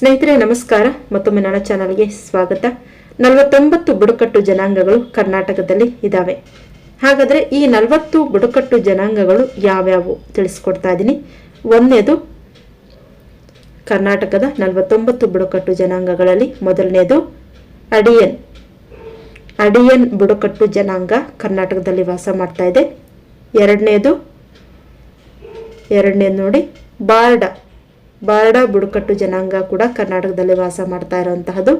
ಸ್ನೇಹಿತರೆ, ನಮಸ್ಕಾರ. ಮತ್ತೊಮ್ಮೆ ನನ್ನ ಚಾನಲ್ಗೆ ಸ್ವಾಗತ. ನಲವತ್ತೊಂಬತ್ತು ಬುಡಕಟ್ಟು ಜನಾಂಗಗಳು ಕರ್ನಾಟಕದಲ್ಲಿ ಇದ್ದಾವೆ ಹಾಗಾದರೆ ಈ ನಲವತ್ತು ಬುಡಕಟ್ಟು ಜನಾಂಗಗಳು ಯಾವ್ಯಾವು ತಿಳಿಸ್ಕೊಡ್ತಾ ಇದ್ದೀನಿ ಒಂದನೇದು, ಕರ್ನಾಟಕದ ನಲವತ್ತೊಂಬತ್ತು ಬುಡಕಟ್ಟು ಜನಾಂಗಗಳಲ್ಲಿ ಮೊದಲನೇದು, ಅಡಿಯನ್. ಅಡಿಯನ್ ಬುಡಕಟ್ಟು ಜನಾಂಗ ಕರ್ನಾಟಕದಲ್ಲಿ ವಾಸ ಮಾಡ್ತಾ ಇದೆ. ಎರಡನೇದು ಎರಡನೇದು ನೋಡಿ, ಬಾರ್ಡ. ಬಾರ್ಡ ಬುಡಕಟ್ಟು ಜನಾಂಗ ಕೂಡ ಕರ್ನಾಟಕದಲ್ಲಿ ವಾಸ ಮಾಡ್ತಾ ಇರುವಂತಹದ್ದು.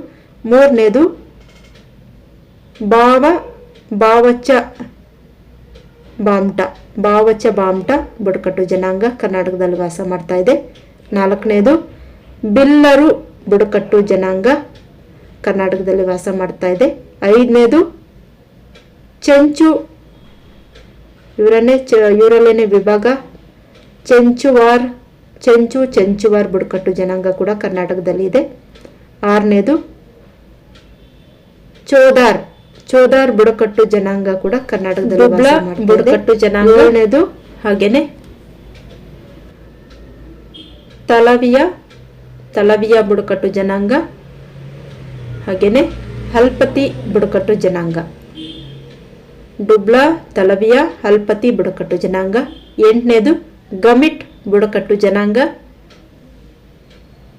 ಮೂರನೇದು ಬಾವ ಭಾವಚ ಬಾಮ್ಟ. ಭಾವಚ ಬಾಮ್ಟ ಬುಡಕಟ್ಟು ಜನಾಂಗ ಕರ್ನಾಟಕದಲ್ಲಿ ವಾಸ ಮಾಡ್ತಾ ಇದೆ. ನಾಲ್ಕನೇದು ಬಿಲ್ಲರು ಬುಡಕಟ್ಟು ಜನಾಂಗ ಕರ್ನಾಟಕದಲ್ಲಿ ವಾಸ ಮಾಡ್ತಾ ಇದೆ. ಐದನೇದು ಚೆಂಚು, ಇವರನ್ನೇ ಚ ಇವರಲ್ಲೇನೆ ವಿಭಾಗ, ಚೆಂಚುವಾರ್ ಚೆಂಚು ಚೆಂಚುವಾರ್ ಬುಡಕಟ್ಟು ಜನಾಂಗ ಕೂಡ ಕರ್ನಾಟಕದಲ್ಲಿ ಇದೆ. ಆರನೇದು ಚೋದಾರ್ ಚೋದಾರ್ ಬುಡಕಟ್ಟು ಜನಾಂಗ ಕೂಡ ಕರ್ನಾಟಕದಲ್ಲಿ ಬುಡಕಟ್ಟು ಜನಾಂಗ. ಏಳನೇದು ಹಾಗೇನೆ. ತಲವಿಯ ತಲವಿಯ ಬುಡಕಟ್ಟು ಜನಾಂಗ. ಹಾಗೇನೆ. ಹಲ್ಪತಿ ಬುಡಕಟ್ಟು ಜನಾಂಗ. ಡುಬ್ಲಾ ತಲವಿಯ ಹಲ್ಪತಿ ಬುಡಕಟ್ಟು ಜನಾಂಗ. ಎಂಟನೇದು ಗಮಿಟ್ ಬುಡಕಟ್ಟು ಜನಾಂಗ,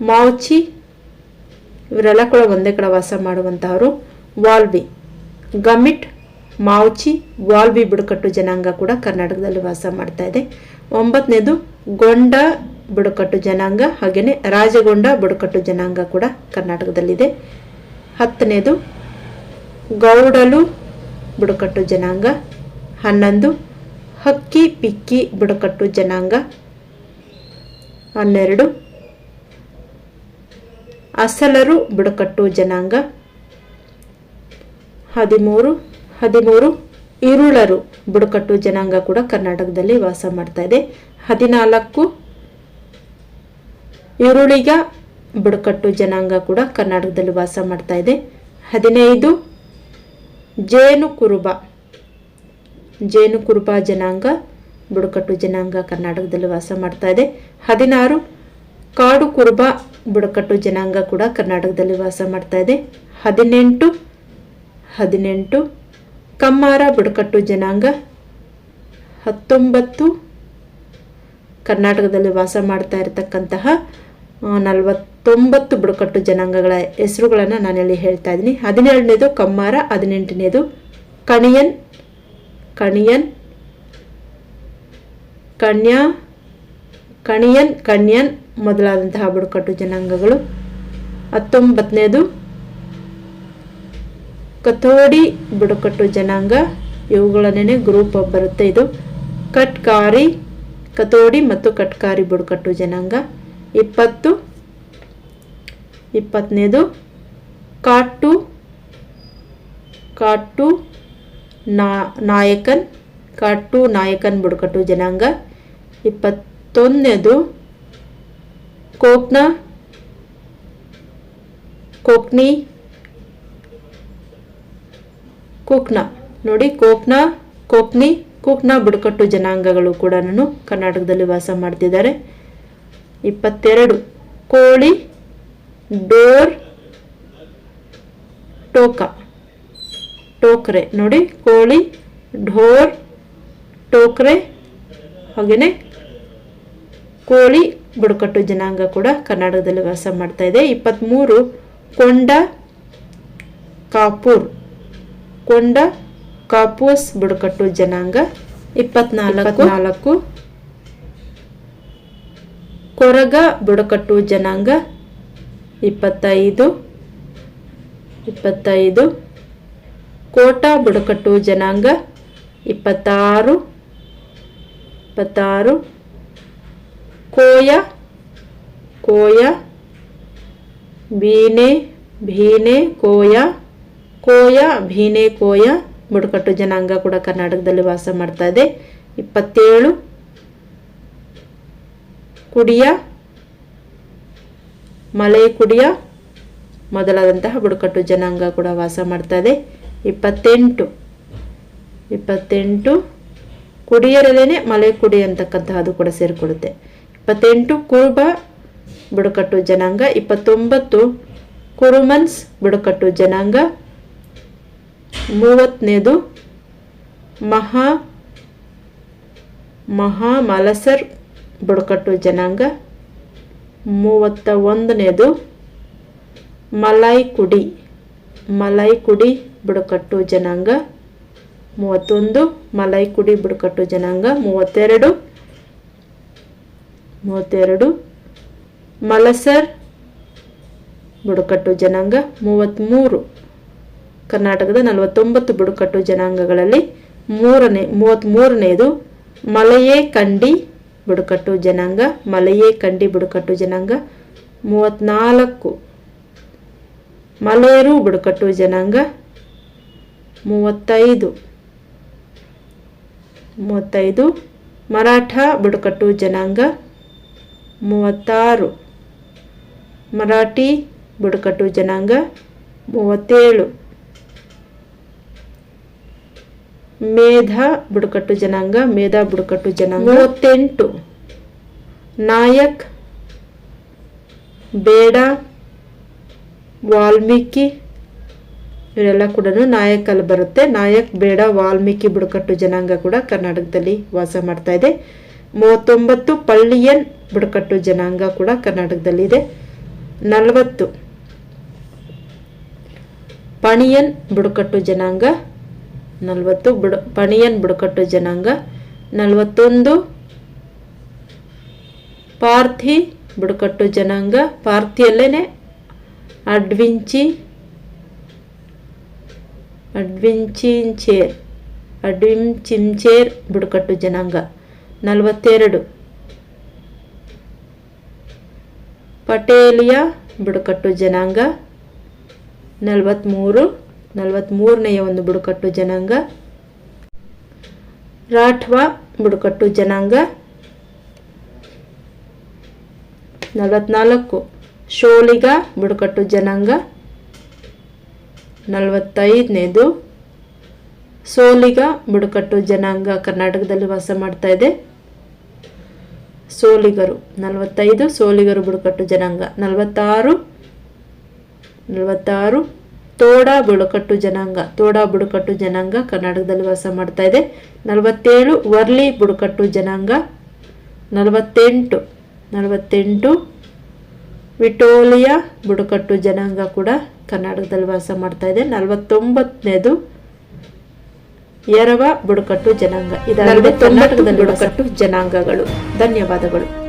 ಮಾವುಚಿ, ಇವರೆಲ್ಲ ಕೂಡ ಒಂದೇ ಕಡೆ ವಾಸ ಮಾಡುವಂತಹವರು ವಾಲ್ಬಿ ಗಮಿಟ್, ಮಾವುಚಿ ವಾಲ್ಬಿ ಬುಡಕಟ್ಟು ಜನಾಂಗ ಕೂಡ ಕರ್ನಾಟಕದಲ್ಲಿ ವಾಸ ಮಾಡ್ತಾ ಇದೆ. ಒಂಬತ್ತನೇದು ಗೊಂಡ ಬುಡಕಟ್ಟು ಜನಾಂಗ ಹಾಗೆಯೇ ರಾಜಗೊಂಡ ಬುಡಕಟ್ಟು ಜನಾಂಗ ಕೂಡ ಕರ್ನಾಟಕದಲ್ಲಿದೆ. ಹತ್ತನೇದು ಗೌಡಲು ಬುಡಕಟ್ಟು ಜನಾಂಗ, ಹನ್ನೊಂದು ಹಕ್ಕಿ ಪಿಕ್ಕಿ ಬುಡಕಟ್ಟು ಜನಾಂಗ ಹನ್ನೆರಡು. ಅಸಲರು ಬುಡಕಟ್ಟು ಜನಾಂಗ. ಹದಿಮೂರು. ಹದಿಮೂರು. ಇರುಳರು ಬುಡಕಟ್ಟು ಜನಾಂಗ ಕೂಡ ಕರ್ನಾಟಕದಲ್ಲಿ ವಾಸ ಮಾಡ್ತಾ ಇದೆ. ಹದಿನಾಲ್ಕು. ಈರುಳಿಗ ಬುಡಕಟ್ಟು ಜನಾಂಗ ಕೂಡ ಕರ್ನಾಟಕದಲ್ಲಿ ವಾಸ ಮಾಡ್ತಾ ಇದೆ. ಹದಿನೈದು. ಜೇನು ಕುರುಬ ಜೇನು ಕುರುಬ ಜನಾಂಗ. ಬುಡಕಟ್ಟು ಜನಾಂಗ ಕರ್ನಾಟಕದಲ್ಲಿ ವಾಸ ಮಾಡ್ತಾ ಇದೆ. ಹದಿನಾರು ಕಾಡು ಕುರುಬ ಬುಡಕಟ್ಟು ಜನಾಂಗ ಕೂಡ ಕರ್ನಾಟಕದಲ್ಲಿ ವಾಸ ಮಾಡ್ತಾ ಇದೆ. ಹದಿನೆಂಟು ಹದಿನೆಂಟು ಕಮ್ಮಾರ ಬುಡಕಟ್ಟು ಜನಾಂಗ, ಹತ್ತೊಂಬತ್ತು ಕರ್ನಾಟಕದಲ್ಲಿ ವಾಸ ಮಾಡ್ತಾ ಇರತಕ್ಕಂತಹ ನಲವತ್ತೊಂಬತ್ತು ಬುಡಕಟ್ಟು ಜನಾಂಗಗಳ ಹೆಸರುಗಳನ್ನು ನಾನಿಲ್ಲಿ ಹೇಳ್ತಾ ಇದ್ದೀನಿ. ಹದಿನೇಳನೇದು ಕಮ್ಮಾರ, ಹದಿನೆಂಟನೇದು ಕಣಿಯನ್ ಕಣಿಯನ್ ಕನ್ಯಾ, ಕಣಿಯನ್ ಕಣ್ಯನ್ ಮೊದಲಾದಂತಹ ಬುಡಕಟ್ಟು ಜನಾಂಗಗಳು. ಹತ್ತೊಂಬತ್ತನೇದು, ಕಥೋಡಿ ಬುಡಕಟ್ಟು ಜನಾಂಗ. ಇವುಗಳನ್ನೇ ಗ್ರೂಪ್ ಬರುತ್ತೆ ಇದು. ಕಟ್ಕಾರಿ, ಕಥೋಡಿ ಮತ್ತು ಕಟ್ಕಾರಿ ಬುಡಕಟ್ಟು ಜನಾಂಗ. ಇಪ್ಪತ್ತು, ಇಪ್ಪತ್ತನೇದು ಕಾಟು ಕಾಟು ನಾ, ನಾಯಕನ್ ಕಾಟು ನಾಯಕನ್ ಬುಡಕಟ್ಟು ಜನಾಂಗ. ಇಪ್ಪತ್ತೊಂದನೇದು ಕೋಕ್ನ ಕೋಕ್ನಿ ಕೂಕ್ನ. ನೋಡಿ ಕೋಕ್ನ ಕೋಕ್ನಿ ಕುಕ್ನ ಬುಡಕಟ್ಟು ಜನಾಂಗಗಳು ಕೂಡ ಕರ್ನಾಟಕದಲ್ಲಿ ವಾಸ ಮಾಡ್ತಿದ್ದಾರೆ. ಇಪ್ಪತ್ತೆರಡು, ಕೋಳಿ, ಡೋರ್, ಟೋಕ. ಟೋಕ್ರೆ. ನೋಡಿ, ಕೋಳಿ ಢೋರ್ ಟೋಕ್ರೆ ಹಾಗೆಯೇ ಕೋಳಿ ಬುಡಕಟ್ಟು ಜನಾಂಗ ಕೂಡ ಕರ್ನಾಟಕದಲ್ಲಿ ವಾಸ ಮಾಡ್ತಾ ಇದೆ. ಇಪ್ಪತ್ತ್ಮೂರು ಕೊಂಡ ಕಾಪೂರ್. ಕೊಂಡ ಕಾಪೂಸ್ ಬುಡಕಟ್ಟು ಜನಾಂಗ. ಇಪ್ಪತ್ನಾಲ್ಕು. ನಾಲ್ಕು ಕೊರಗ ಬುಡಕಟ್ಟು ಜನಾಂಗ. ಇಪ್ಪತ್ತೈದು. ಇಪ್ಪತ್ತೈದು. ಕೋಟ ಬುಡಕಟ್ಟು ಜನಾಂಗ. ಇಪ್ಪತ್ತಾರು. ಇಪ್ಪತ್ತಾರು. ಕೋಯ ಕೋಯ ಬೀನೆ ಭೀನೆ, ಕೋಯ ಕೋಯ, ಭೀನೆ, ಕೋಯ, ಬುಡಕಟ್ಟು ಜನಾಂಗ ಕೂಡ ಕರ್ನಾಟಕದಲ್ಲಿ ವಾಸ ಮಾಡ್ತಾ ಇದೆ. ಇಪ್ಪತ್ತೇಳು, ಕುಡಿಯ ಮಲೆ ಕುಡಿಯ, ಮೊದಲಾದಂತಹ ಬುಡಕಟ್ಟು ಜನಾಂಗ ಕೂಡ ವಾಸ ಮಾಡ್ತಾ ಇದೆ. ಇಪ್ಪತ್ತೆಂಟು ಇಪ್ಪತ್ತೆಂಟು ಕುಡಿಯರಲ್ಲೇ ಮಲೆ ಕುಡಿ ಅಂತಕ್ಕಂತಹದ್ದು ಕೂಡ ಸೇರಿಕೊಳ್ಳುತ್ತೆ ಇಪ್ಪತ್ತೆಂಟು ಕುರುಬ ಬುಡಕಟ್ಟು ಜನಾಂಗ, ಇಪ್ಪತ್ತೊಂಬತ್ತು ಕುರುಮನ್ಸ್ ಬುಡಕಟ್ಟು ಜನಾಂಗ, ಮೂವತ್ತನೇದು ಮಹಾ ಮಹಾ ಮಲಸರ್ ಬುಡಕಟ್ಟು ಜನಾಂಗ ಮೂವತ್ತ ಒಂದನೇದು ಮಲಾಯ್ ಕುಡಿ ಮಲೈ ಕುಡಿ ಬುಡಕಟ್ಟು ಜನಾಂಗ, ಮೂವತ್ತೊಂದು ಮಲೈ ಕುಡಿ ಬುಡಕಟ್ಟು ಜನಾಂಗ, ಮೂವತ್ತೆರಡು ಮೂವತ್ತೆರಡು. ಮಲಸರ್, ಬುಡಕಟ್ಟು ಜನಾಂಗ ಮೂವತ್ತ್ಮೂರು ಕರ್ನಾಟಕದ ನಲವತ್ತೊಂಬತ್ತು ಬುಡಕಟ್ಟು ಜನಾಂಗಗಳಲ್ಲಿ ಮೂರನೇ ಮೂವತ್ತ್ಮೂರನೇದು ಮಲಯೇ ಕಂಡಿ ಬುಡಕಟ್ಟು ಜನಾಂಗ ಮಲೆಯೇ ಕಂಡಿ ಬುಡಕಟ್ಟು ಜನಾಂಗ ಮೂವತ್ತ್ನಾಲ್ಕು ಮಲೇರು ಬುಡಕಟ್ಟು ಜನಾಂಗ, ಮೂವತ್ತೈದು. ಮೂವತ್ತೈದು. ಮರಾಠ ಬುಡಕಟ್ಟು ಜನಾಂಗ ಮೂವತ್ತಾರು. ಮರಾಠಿ ಬುಡಕಟ್ಟು ಜನಾಂಗ ಮೂವತ್ತೇಳು. ಮೇಧ ಬುಡಕಟ್ಟು ಜನಾಂಗ ಮೇಧ ಬುಡಕಟ್ಟು ಜನಾಂಗ ಮೂವತ್ತೆಂಟು. ನಾಯಕ್ ಬೇಡ ವಾಲ್ಮೀಕಿ ಇವರೆಲ್ಲ ಕೂಡ ನಾಯಕಲ್ಲಿ ಬರುತ್ತೆ. ನಾಯಕ್ ಬೇಡ ವಾಲ್ಮೀಕಿ ಬುಡಕಟ್ಟು ಜನಾಂಗ ಕೂಡ ಕರ್ನಾಟಕದಲ್ಲಿ ವಾಸ ಮಾಡ್ತಾ ಇದೆ. ಮೂವತ್ತೊಂಬತ್ತು ಪಳ್ಳಿಯನ್ ಬುಡಕಟ್ಟು ಜನಾಂಗ ಕೂಡ ಕರ್ನಾಟಕದಲ್ಲಿದೆ. ನಲವತ್ತು ಪಣಿಯನ್ ಬುಡಕಟ್ಟು ಜನಾಂಗ. ನಲವತ್ತು ಬುಡ, ಪಣಿಯನ್ ಬುಡಕಟ್ಟು ಜನಾಂಗ. ನಲವತ್ತೊಂದು ಪಾರ್ಥಿ ಬುಡಕಟ್ಟು ಜನಾಂಗ. ಪಾರ್ಥಿಯಲ್ಲೇನೆ ಅಡ್ವಿಂಚಿ, ಅಡ್ವಿಂಚಿಂಚೇರ್ ಅಡ್ವಿಂಚಿಂಚೇರ್ ಬುಡಕಟ್ಟು ಜನಾಂಗ. ನಲವತ್ತೆರಡು. ಪಟೇಲಿಯ ಬುಡಕಟ್ಟು ಜನಾಂಗ ನಲವತ್ತ್ಮೂರು ನಲವತ್ತ್ಮೂರನೆಯ ಒಂದು ಬುಡಕಟ್ಟು ಜನಾಂಗ, ರಾಠ್ವಾ ಬುಡಕಟ್ಟು ಜನಾಂಗ, ನಲವತ್ನಾಲ್ಕು, ಶೋಲಿಗ ಬುಡಕಟ್ಟು ಜನಾಂಗ ನಲವತ್ತೈದನೇದು ಸೋಲಿಗ ಬುಡಕಟ್ಟು ಜನಾಂಗ ಕರ್ನಾಟಕದಲ್ಲಿ ವಾಸ ಮಾಡ್ತಾ ಇದೆ. ಸೋಲಿಗರು, ನಲವತ್ತೈದು ಸೋಲಿಗರು ಬುಡಕಟ್ಟು ಜನಾಂಗ, ನಲವತ್ತಾರು ನಲವತ್ತಾರು ತೋಡ ಬುಡಕಟ್ಟು ಜನಾಂಗ, ತೋಡ ಬುಡಕಟ್ಟು ಜನಾಂಗ ಕರ್ನಾಟಕದಲ್ಲಿ ವಾಸ ಮಾಡ್ತಾ ಇದೆ. ನಲವತ್ತೇಳು ವರ್ಲಿ ಬುಡಕಟ್ಟು ಜನಾಂಗ, ನಲವತ್ತೆಂಟು ನಲವತ್ತೆಂಟು ವಿಟೋಲಿಯಾ ಬುಡಕಟ್ಟು ಜನಾಂಗ ಕೂಡ ಕರ್ನಾಟಕದಲ್ಲಿ ವಾಸ ಮಾಡ್ತಾ ಇದೆ. ನಲವತ್ತೊಂಬತ್ತನೇದು ಎರವ ಬುಡಕಟ್ಟು ಜನಾಂಗ. ಇದಾಗಿದೆ ಕರ್ನಾಟಕದಲ್ಲಿ ಬುಡಕಟ್ಟು ಜನಾಂಗಗಳು. ಧನ್ಯವಾದಗಳು.